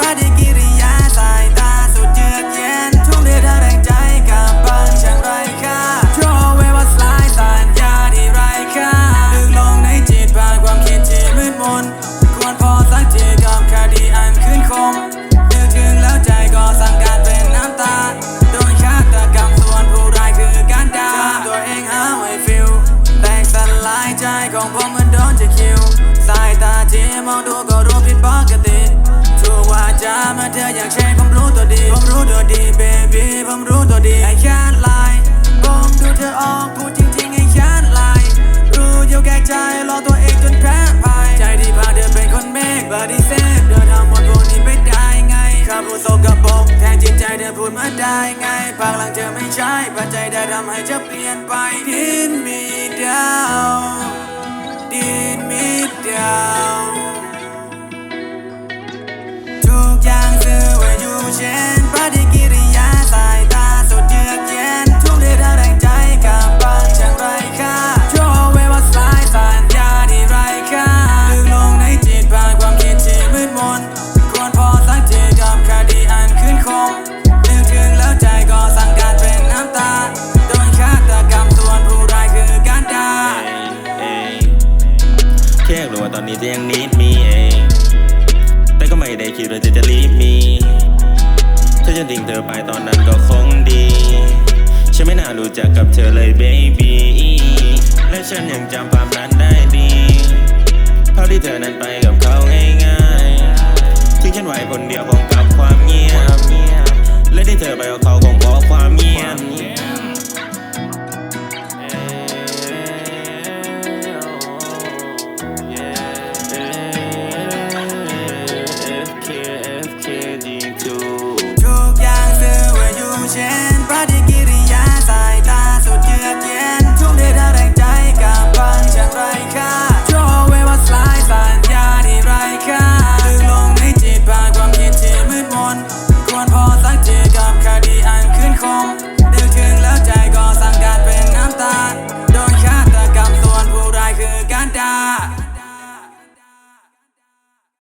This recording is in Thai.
ปฏิกิริยาสายตาสุดเยือกยนทุ่มเทพงแรงใจกับบางช่าไร้ค่า Throw away what's lies สัญญาที่ไร้ค่าดึงลงในจิตผ่านความคิดที่มืดมนควรพอสักทีกับคดีอันขึ้นคมนึกถึงแล้วใจก็สั่งการเป็นน้ำตา โดนฆาตกรรมส่วนผู้ร้คือการด่าตัวเองหาไว้ฟิลแตกสลายใจของผมเมืนโดนจะคิว สายตาที่มองดูก็รู้ผิดปกติ ดีไอ้แค่ไลน์บอกดูเธอออกพูดจริงๆไอ้แค่ไลน์รู้อยู่แก่ใจรอตัวเองจนแพ้ภัยใจที่พาเธอเป็นคนเมฆปฏิเสธเธอทำหมดพวกนี้ไม่ได้ไงคำพูดสกปรกแทนจิตใจเธอพูดมาได้ไงปากหลังเธอไม่ใช่ปัจจัยได้ทำให้เธอเปลี่ยนไปดินมีดาวดินมีดาวทุกอย่างซื้อไว้อยู่เช่น นี้เธอยังนิดมีเองแต่ก็ไม่ได้คิดว่าเธอจะรีบมีถ้าจะทิ้งเธอไปตอนนั้นก็คงดี ฉันไม่น่ารู้จักกับเธอเลย baby และฉันยังจำภาพนั้นได้ดีภาพที่เธอนั้นไปกับเขาง่ายๆทิ้งฉันไว้คนเดียวคงกับความเงียบและที่เธอไปกับเขาคงเพราะความเงียบ love.